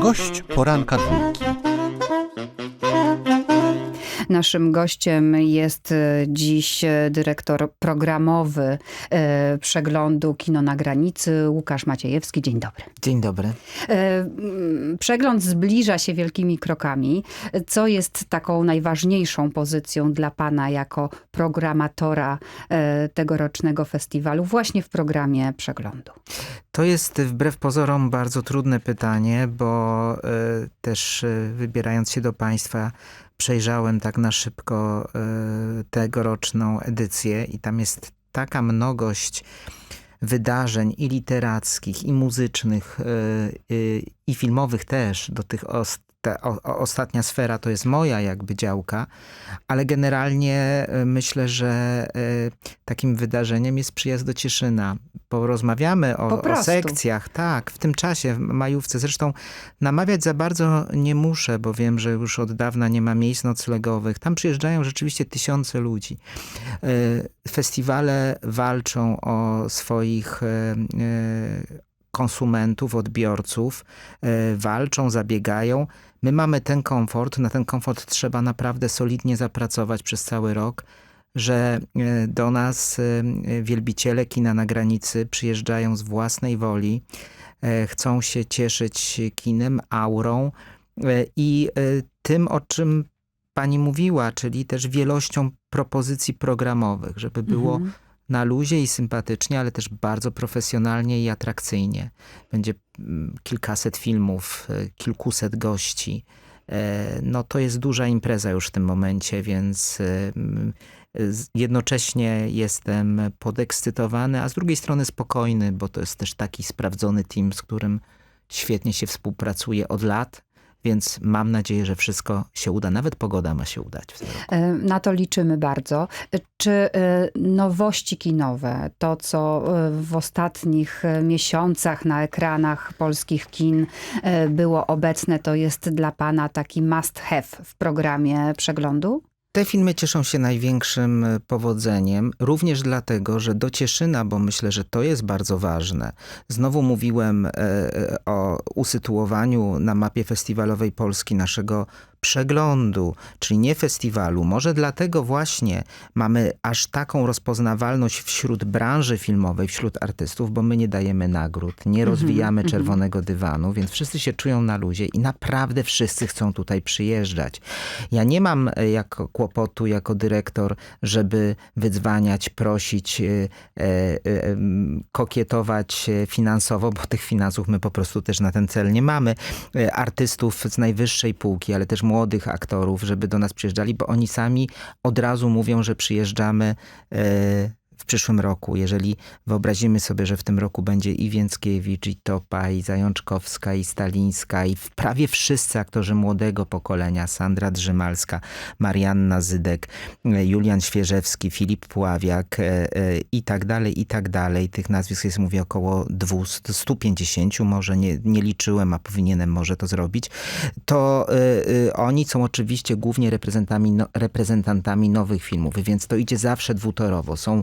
Gość poranka dwójki. Naszym gościem jest e, dziś e, dyrektor programowy e, przeglądu Kino na granicy, Łukasz Maciejewski. Dzień dobry. Dzień dobry. Przegląd zbliża się wielkimi krokami. Co jest taką najważniejszą pozycją dla pana jako programatora tegorocznego festiwalu właśnie w programie przeglądu? To jest wbrew pozorom bardzo trudne pytanie, bo też wybierając się do Państwa, przejrzałem tak na szybko y, tegoroczną edycję i tam jest taka mnogość wydarzeń i literackich, i muzycznych, y, y, i filmowych też. Do tych ta, o, o, ostatnia sfera to jest moja jakby działka, ale generalnie y, myślę, że y, takim wydarzeniem jest przyjazd do Cieszyna. Porozmawiamy Po o, o prostu. sekcjach, tak, w tym czasie, w majówce. Zresztą namawiać za bardzo nie muszę, bo wiem, że już od dawna nie ma miejsc noclegowych. Tam przyjeżdżają rzeczywiście tysiące ludzi. Y, Festiwale walczą o swoich konsumentów, odbiorców, y, walczą, zabiegają. My mamy ten komfort, na ten komfort trzeba naprawdę solidnie zapracować przez cały rok, że y, do nas y, wielbiciele kina na granicy przyjeżdżają z własnej woli, chcą się cieszyć kinem, aurą i tym, o czym pani mówiła, czyli też wielością propozycji programowych, żeby było Mhm. Na luzie i sympatycznie, ale też bardzo profesjonalnie i atrakcyjnie. Będzie mm, kilkaset filmów, e, kilkuset gości. E, No to jest duża impreza już w tym momencie, więc e, jednocześnie jestem podekscytowany, a z drugiej strony spokojny, bo to jest też taki sprawdzony team, z którym świetnie się współpracuje od lat. Więc mam nadzieję, że wszystko się uda. Nawet pogoda ma się udać w tym roku. E, Na to liczymy bardzo. E, Czy e, nowości kinowe, to co w ostatnich miesiącach na ekranach polskich kin było obecne, to jest dla pana taki must have w programie przeglądu? Te filmy cieszą się największym e, powodzeniem, również dlatego, że do Cieszyna, bo myślę, że to jest bardzo ważne. Znowu mówiłem e, e, o usytuowaniu na mapie festiwalowej Polski naszego przeglądu, czyli nie festiwalu. Może dlatego właśnie mamy aż taką rozpoznawalność wśród branży filmowej, wśród artystów, bo my nie dajemy nagród, nie rozwijamy czerwonego dywanu, więc wszyscy się czują na luzie i naprawdę wszyscy chcą tutaj przyjeżdżać. Ja nie mam e, jako kłopotu jako dyrektor, żeby wydzwaniać, prosić, e, e, kokietować finansowo, bo tych finansów my po prostu też na ten cel nie mamy. Artystów z najwyższej półki, ale też młodych aktorów, żeby do nas przyjeżdżali, bo oni sami od razu mówią, że przyjeżdżamy e, w przyszłym roku. Jeżeli wyobrazimy sobie, że w tym roku będzie i Więckiewicz, i Topa, i Zajączkowska, i Stalińska, i prawie wszyscy aktorzy młodego pokolenia, Sandra Drzymalska, Marianna Zydek, e, Julian Świeżewski, Filip Pławiak e, e, i tak dalej, i tak dalej. Tych nazwisk jest, mówię, około 200, 150, może nie, nie liczyłem, a powinienem może to zrobić. To oni są oczywiście głównie reprezentantami, no, reprezentantami nowych filmów, więc to idzie zawsze dwutorowo. Są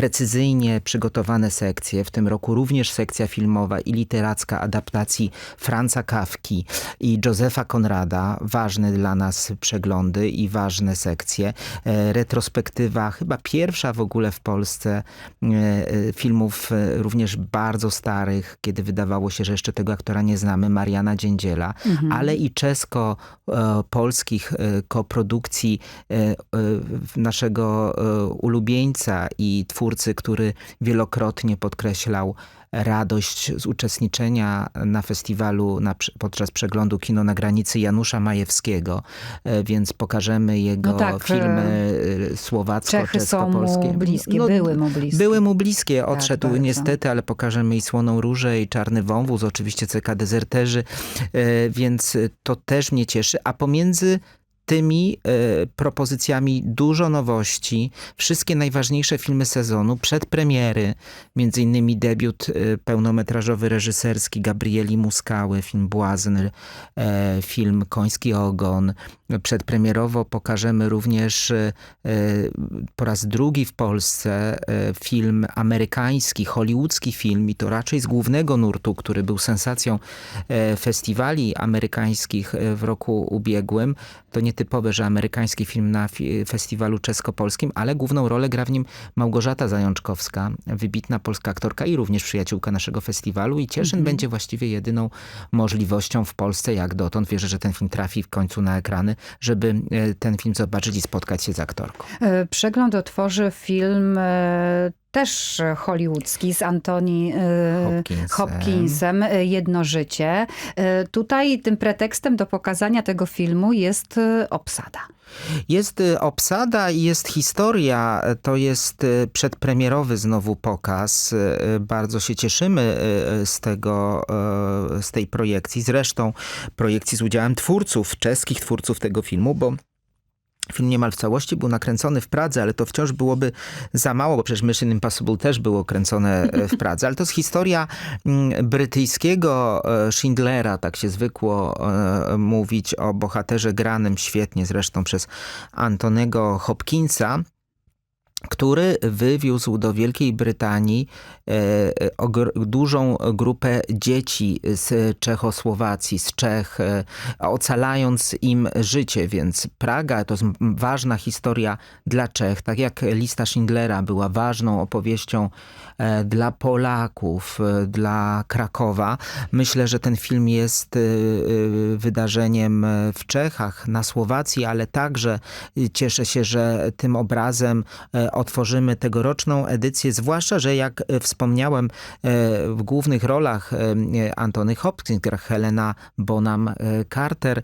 precyzyjnie przygotowane sekcje, w tym roku również sekcja filmowa i literacka adaptacji Franza Kawki i Józefa Konrada, ważne dla nas przeglądy i ważne sekcje. E, Retrospektywa, chyba pierwsza w ogóle w Polsce e, e, filmów również bardzo starych, kiedy wydawało się, że jeszcze tego aktora nie znamy, Mariana Dziędziela, ale i czesko-polskich koprodukcji naszego ulubieńca i twórcy, który wielokrotnie podkreślał radość z uczestniczenia na festiwalu na, podczas przeglądu Kino na granicy Janusza Majewskiego, e, więc pokażemy jego No tak, filmy e, Czechy są słowacko-czeskopolskie. mu bliskie, No, były mu bliskie. Były mu bliskie, odszedł bardzo. niestety, ale pokażemy i Słoną Różę, i Czarny Wąwóz, oczywiście CK Dezerterzy, e, więc to też mnie cieszy. A pomiędzy tymi e, propozycjami dużo nowości, wszystkie najważniejsze filmy sezonu, przedpremiery, między innymi debiut e, pełnometrażowy reżyserski Gabrieli Muskały, film Błazn, e, film Koński Ogon. Przedpremierowo pokażemy również po raz drugi w Polsce film amerykański, hollywoodzki film i to raczej z głównego nurtu, który był sensacją festiwali amerykańskich w roku ubiegłym. To nietypowe, że amerykański film na festiwalu czesko-polskim, ale główną rolę gra w nim Małgorzata Zajączkowska, wybitna polska aktorka i również przyjaciółka naszego festiwalu i Cieszyn będzie właściwie jedyną możliwością w Polsce jak dotąd. Wierzę, że ten film trafi w końcu na ekrany, żeby e, ten film zobaczyć i spotkać się z aktorką. E, Przegląd otworzy film e, też hollywoodzki z Antoni e, Hopkinsem. Hopkinsem, e, Jedno życie. E, Tutaj tym pretekstem do pokazania tego filmu jest obsada. Jest y, obsada i jest historia. To jest y, przedpremierowy znowu pokaz. Y, Bardzo się cieszymy y, z tego, y, z tej projekcji. Zresztą projekcji z udziałem twórców, czeskich twórców tego filmu, bo Film niemal w całości był nakręcony w Pradze, ale to wciąż byłoby za mało, bo przecież Mission Impossible też było kręcone e, w Pradze. Ale to jest historia mm, brytyjskiego e, Schindlera, tak się zwykło e, mówić o bohaterze granym świetnie zresztą przez Antonego Hopkinsa który wywiózł do Wielkiej Brytanii e, e, dużą grupę dzieci z Czechosłowacji, z Czech, e, ocalając im życie. Więc Praga to jest ważna historia dla Czech, tak jak lista Schindlera była ważną opowieścią dla Polaków, dla Krakowa. Myślę, że ten film jest wydarzeniem w Czechach, na Słowacji, ale także cieszę się, że tym obrazem otworzymy tegoroczną edycję, zwłaszcza, że jak e, wspomniałem, e, w głównych rolach e, Antony Hopkins gra Helena Bonham Carter,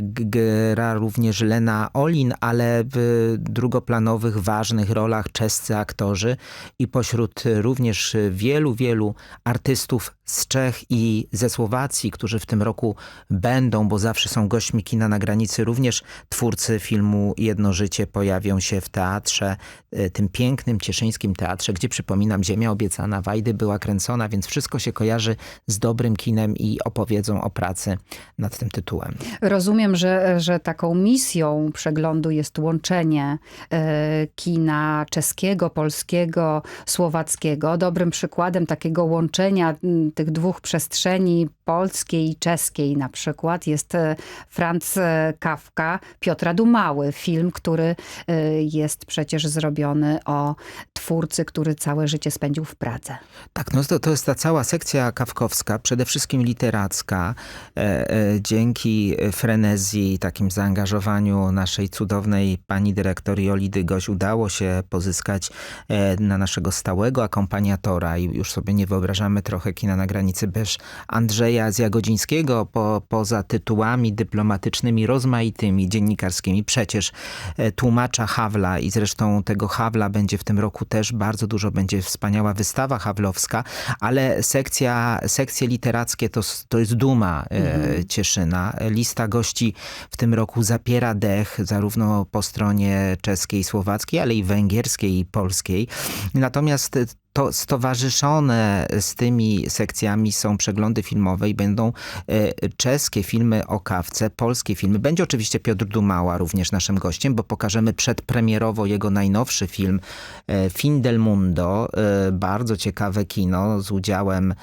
gra również Lena Olin, ale w drugoplanowych, ważnych rolach czescy aktorzy i pośród również wielu, wielu artystów z Czech i ze Słowacji, którzy w tym roku będą, bo zawsze są gośćmi kina na granicy, również twórcy filmu Jedno życie pojawią się w teatrze, e, tym pięknym cieszyńskim teatrze, gdzie przypominam, Ziemia obiecana Wajdy była kręcona, więc wszystko się kojarzy z dobrym kinem i opowiedzą o pracy nad tym tytułem. Rozumiem, że, że taką misją przeglądu jest łączenie e, kina czeskiego, polskiego, słowackiego. Dobrym przykładem takiego łączenia tych dwóch przestrzeni, polskiej i czeskiej na przykład, jest e, Franz e, Kafka Piotra Dumały. Film, który e, jest przecież zrobiony o twórcy, który całe życie spędził w Pradze. Tak, no to, to jest ta cała sekcja kawkowska, przede wszystkim literacka. E, e, dzięki frenezji takim zaangażowaniu naszej cudownej pani dyrektor Joli Dygoś udało się pozyskać e, na naszego stałego akompaniatora i już sobie nie wyobrażamy trochę kina na granicy bez Andrzeja Zjagodzińskiego, po, poza tytułami dyplomatycznymi rozmaitymi, dziennikarskimi. Przecież e, tłumacza Hawla i zresztą tego Hawla będzie w tym roku też bardzo dużo, będzie wspaniała wystawa hawlowska, ale sekcja, sekcje literackie to, to jest duma e, Cieszyna. Lista gości w tym roku zapiera dech, zarówno po stronie czeskiej, słowackiej, ale i węgierskiej i polskiej. Natomiast to stowarzyszone z tymi sekcjami są przeglądy filmowe i będą e, czeskie filmy o kawce, polskie filmy. Będzie oczywiście Piotr Dumała również naszym gościem, bo pokażemy przedpremierowo jego najnowszy film e, Fin del Mundo. E, Bardzo ciekawe kino z udziałem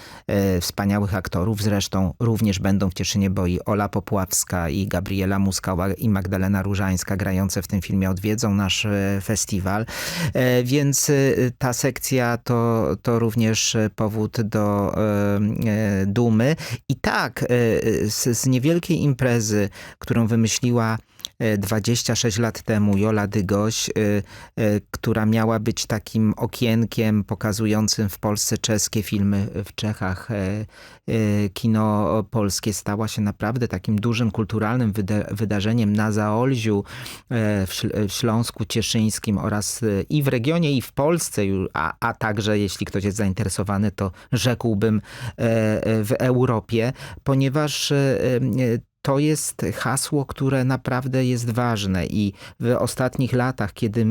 wspaniałych aktorów. Zresztą również będą w Cieszynie, bo i Ola Popławska i Gabriela Muskała i Magdalena Różańska grające w tym filmie odwiedzą nasz festiwal. Więc ta sekcja to, to również e, powód do e, e, dumy. I tak, z, z niewielkiej imprezy, którą wymyśliła 26 lat temu Jola Dygoś, e, e, która miała być takim okienkiem pokazującym w Polsce czeskie filmy, w Czechach. E, e, kino polskie, stała się naprawdę takim dużym kulturalnym wyda wydarzeniem na Zaolziu, e, w, Śl- w Śląsku Cieszyńskim oraz e, i w regionie, i w Polsce, a, a także, jeśli ktoś jest zainteresowany, to rzekłbym e, e, w Europie, ponieważ e, e, to jest hasło, które naprawdę jest ważne i w ostatnich latach, kiedy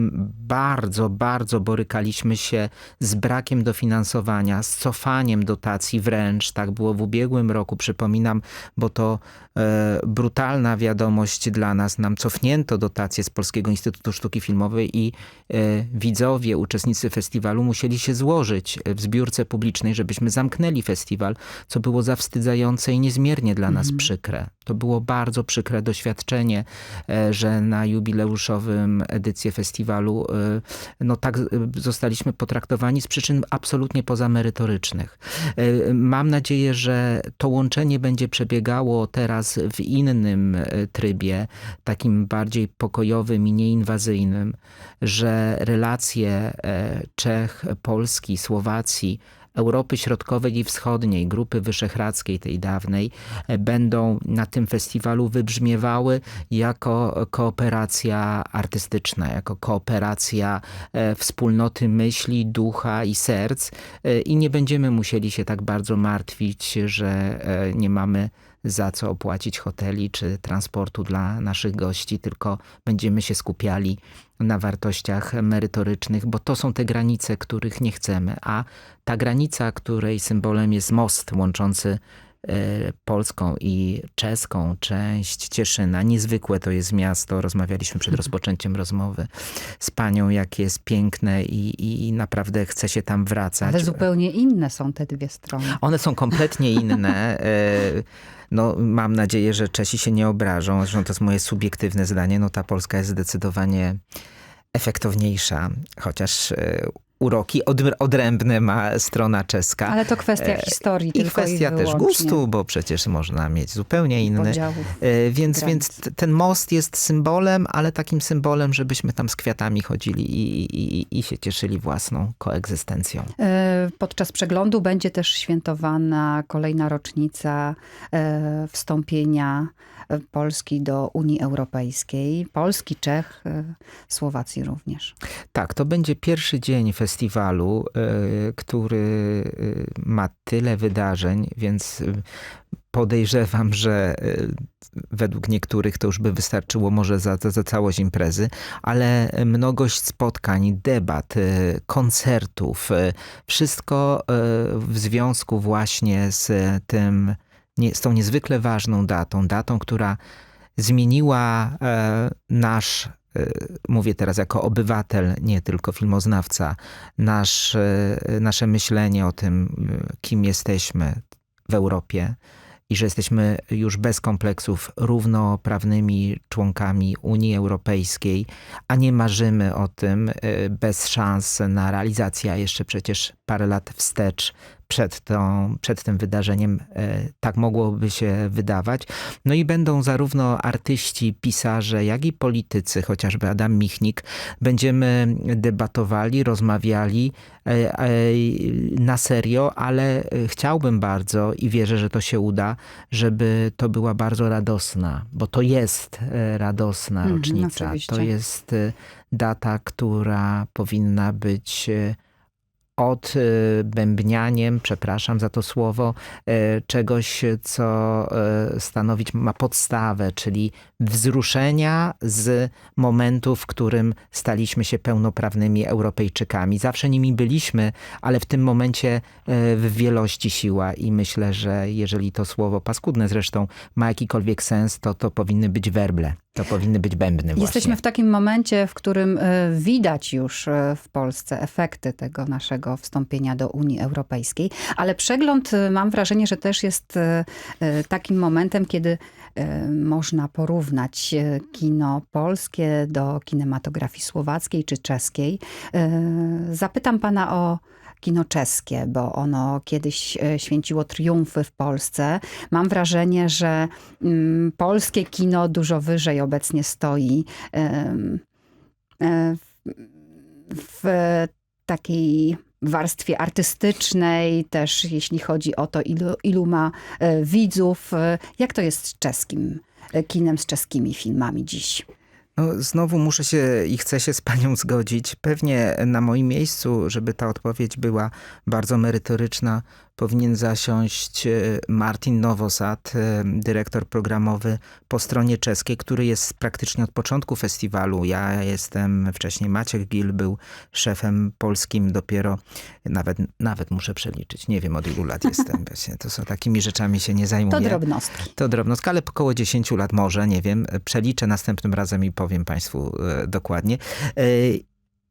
bardzo, bardzo borykaliśmy się z brakiem dofinansowania, z cofaniem dotacji wręcz, tak było w ubiegłym roku, przypominam, bo to e, brutalna wiadomość dla nas, nam cofnięto dotacje z Polskiego Instytutu Sztuki Filmowej i e, widzowie, uczestnicy festiwalu musieli się złożyć w zbiórce publicznej, żebyśmy zamknęli festiwal, co było zawstydzające i niezmiernie dla nas przykre. To było bardzo przykre doświadczenie, e, że na jubileuszowym edycję festiwalu e, no tak e, zostaliśmy potraktowani z przyczyn absolutnie pozamerytorycznych. Mam nadzieję, że to łączenie będzie przebiegało teraz w innym trybie, takim bardziej pokojowym i nieinwazyjnym, że relacje Czech, Polski, Słowacji, Europy Środkowej i Wschodniej, Grupy Wyszehradzkiej tej dawnej, e, będą na tym festiwalu wybrzmiewały jako kooperacja artystyczna, jako kooperacja e, wspólnoty myśli, ducha i serc. E, i nie będziemy musieli się tak bardzo martwić, że nie mamy za co opłacić hoteli czy transportu dla naszych gości, tylko będziemy się skupiali na wartościach merytorycznych, bo to są te granice, których nie chcemy. A ta granica, której symbolem jest most łączący polską i czeską część Cieszyna. Niezwykłe to jest miasto. Rozmawialiśmy przed rozpoczęciem rozmowy z panią, jakie jest piękne i, i naprawdę chce się tam wracać. Ale zupełnie inne są te dwie strony. One są kompletnie inne. E, No, mam nadzieję, że Czesi się nie obrażą. Zresztą to jest moje subiektywne zdanie. No, ta Polska jest zdecydowanie efektowniejsza, chociaż e, uroki odr- odrębne ma strona czeska. Ale to kwestia historii I kwestia i też gustu, bo przecież można mieć zupełnie inny. E, Więc, granic. więc ten most jest symbolem, ale takim symbolem, żebyśmy tam z kwiatami chodzili i, i, i się cieszyli własną koegzystencją. E, Podczas przeglądu będzie też świętowana kolejna rocznica e, wstąpienia e, Polski do Unii Europejskiej. Polski, Czech, e, Słowacji również. Tak, to będzie pierwszy dzień festiwalu, e, który e, ma tyle wydarzeń, więc e, podejrzewam, że e, według niektórych to już by wystarczyło może za, za, całość imprezy, ale mnogość spotkań, debat, e, koncertów, e, wszystko e, w związku właśnie z tym, nie- z tą niezwykle ważną datą, datą, która zmieniła e, nasz, e, mówię teraz jako obywatel, nie tylko filmoznawca, nasz, e, nasze myślenie o tym, e, kim jesteśmy w Europie i że jesteśmy już bez kompleksów równoprawnymi członkami Unii Europejskiej, a nie marzymy o tym e, bez szans na realizację, a jeszcze przecież parę lat wstecz przed, tą, przed tym wydarzeniem e, tak mogłoby się wydawać. No i będą zarówno artyści, pisarze, jak i politycy, chociażby Adam Michnik. Będziemy debatowali, rozmawiali e, e, na serio, ale chciałbym bardzo i wierzę, że to się uda, żeby to była bardzo radosna, bo to jest radosna Mhm, rocznica. To jest data, która powinna być odbębnianiem, przepraszam za to słowo, e, czegoś, co e, stanowić ma podstawę, czyli wzruszenia z momentu, w którym staliśmy się pełnoprawnymi Europejczykami. Zawsze nimi byliśmy, ale w tym momencie w wielości siła i myślę, że jeżeli to słowo, paskudne zresztą, ma jakikolwiek sens, to to powinny być werble. To powinny być bębny właśnie. Jesteśmy w takim momencie, w którym e, widać już e, w Polsce efekty tego naszego wstąpienia do Unii Europejskiej, ale przegląd e, mam wrażenie, że też jest takim momentem, kiedy można porównać kino polskie do kinematografii słowackiej czy czeskiej. Zapytam pana o kino czeskie, bo ono kiedyś e, święciło triumfy w Polsce. Mam wrażenie, że mm, polskie kino dużo wyżej obecnie stoi e, w, takiej warstwie artystycznej, też jeśli chodzi o to, ilu, ilu ma e, widzów. Jak to jest z czeskim kinem, z czeskimi filmami dziś? No, znowu muszę się i chcę się z panią zgodzić. Pewnie na moim miejscu, żeby ta odpowiedź była bardzo merytoryczna, powinien zasiąść e, Martin Nowosad, e, dyrektor programowy po stronie czeskiej, który jest praktycznie od początku festiwalu. Ja jestem, wcześniej Maciek Gil był szefem polskim dopiero, nawet, nawet muszę przeliczyć, nie wiem od ilu lat jestem. Właśnie, to są takimi rzeczami się nie zajmuję. To drobnostki. To drobnostka, ale około 10 lat może, nie wiem. Przeliczę następnym razem i powiem Państwu e, dokładnie.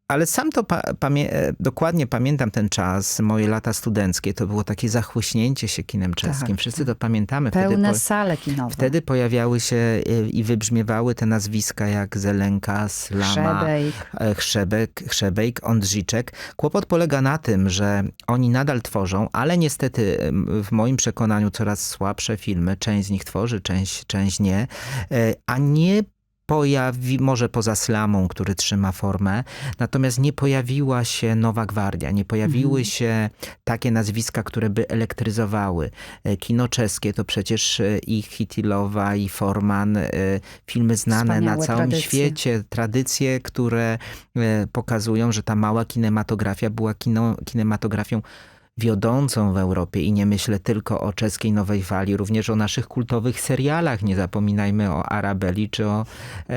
Ale sam to pa, pamię e, dokładnie pamiętam ten czas, moje lata studenckie. To było takie zachłyśnięcie się kinem czeskim. Tak, Wszyscy to pamiętamy. Wtedy, Pełne po, sale kinowe. wtedy pojawiały się e, i wybrzmiewały te nazwiska jak Zelenka, Slama, e, Chrzebek, Chrzebejk, Ondrzyczek. Kłopot polega na tym, że oni nadal tworzą, ale niestety w moim przekonaniu coraz słabsze filmy. Część z nich tworzy, część, część nie. A nie pojawi, może poza Slamą, który trzyma formę, natomiast nie pojawiła się Nowa Gwardia, nie pojawiły Mhm. się takie nazwiska, które by elektryzowały. E, Kino czeskie to przecież e, i Hitilowa, i Forman, e, filmy znane na Wspaniałe całym tradycje. świecie, tradycje, które pokazują, że ta mała kinematografia była kino, kinematografią wiodącą w Europie i nie myślę tylko o czeskiej nowej fali, również o naszych kultowych serialach. Nie zapominajmy o Arabeli czy o e,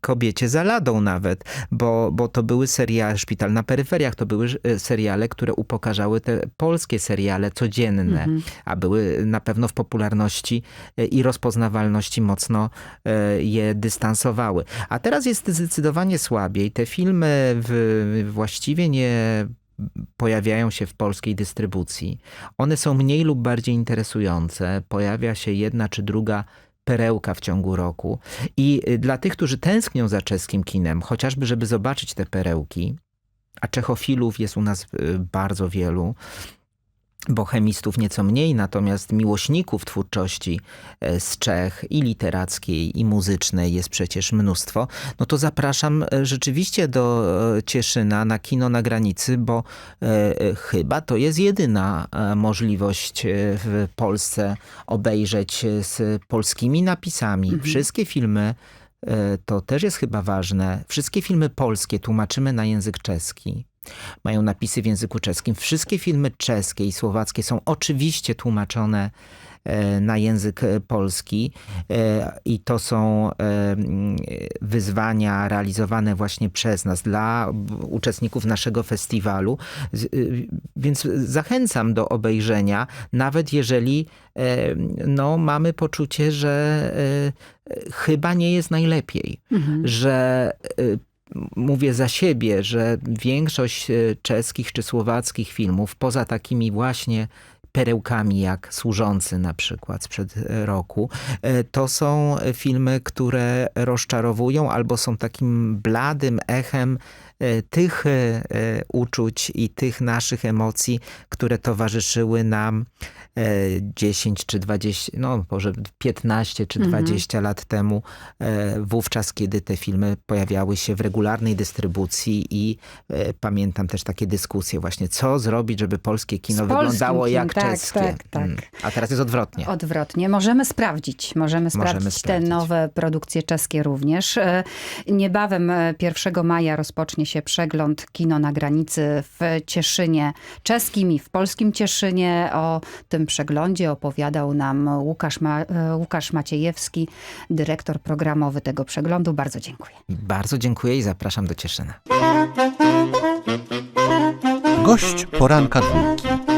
kobiecie za ladą nawet, bo, bo to były seriale, Szpital na peryferiach, to były e, seriale, które upokarzały te polskie seriale codzienne, a były na pewno w popularności e, i rozpoznawalności mocno e, je dystansowały. A teraz jest zdecydowanie słabiej. Te filmy w, właściwie nie pojawiają się w polskiej dystrybucji. One są mniej lub bardziej interesujące. Pojawia się jedna czy druga perełka w ciągu roku. I y, dla tych, którzy tęsknią za czeskim kinem, chociażby żeby zobaczyć te perełki, a czechofilów jest u nas y, bardzo wielu, bohemistów nieco mniej, natomiast miłośników twórczości e, z Czech i literackiej, i muzycznej jest przecież mnóstwo, no to zapraszam e, rzeczywiście do e, Cieszyna na kino na granicy, bo chyba to jest jedyna możliwość w Polsce obejrzeć z polskimi napisami. Wszystkie filmy to też jest chyba ważne. Wszystkie filmy polskie tłumaczymy na język czeski mają napisy w języku czeskim. Wszystkie filmy czeskie i słowackie są oczywiście tłumaczone e, na język e, polski e, i to są mm, wyzwania realizowane właśnie przez nas dla uczestników naszego festiwalu. Y, Więc zachęcam do obejrzenia, nawet jeżeli no, mamy poczucie, że chyba nie jest najlepiej, że e, mówię za siebie, że większość e, czeskich czy słowackich filmów, poza takimi właśnie perełkami jak Służący na przykład sprzed e, roku, e, to są filmy, które rozczarowują albo są takim bladym echem tych e, e, uczuć i tych naszych emocji, które towarzyszyły nam e, 10 czy 20, no może 15 czy 20 lat temu, e, wówczas kiedy te filmy pojawiały się w regularnej dystrybucji i e, pamiętam też takie dyskusje właśnie, co zrobić, żeby polskie kino Z wyglądało jak tak, czeskie. tak, tak. Mm. A teraz jest odwrotnie. Odwrotnie. Możemy sprawdzić. Możemy sprawdzić te sprawdzić. nowe produkcje czeskie również. E, Niebawem e, 1 maja rozpocznie się przegląd Kino na granicy w Cieszynie czeskim i w polskim Cieszynie. O tym przeglądzie opowiadał nam Łukasz, Ma- Łukasz Maciejewski, dyrektor programowy tego przeglądu. Bardzo dziękuję. Bardzo dziękuję i zapraszam do Cieszyna. Gość poranka dwójki.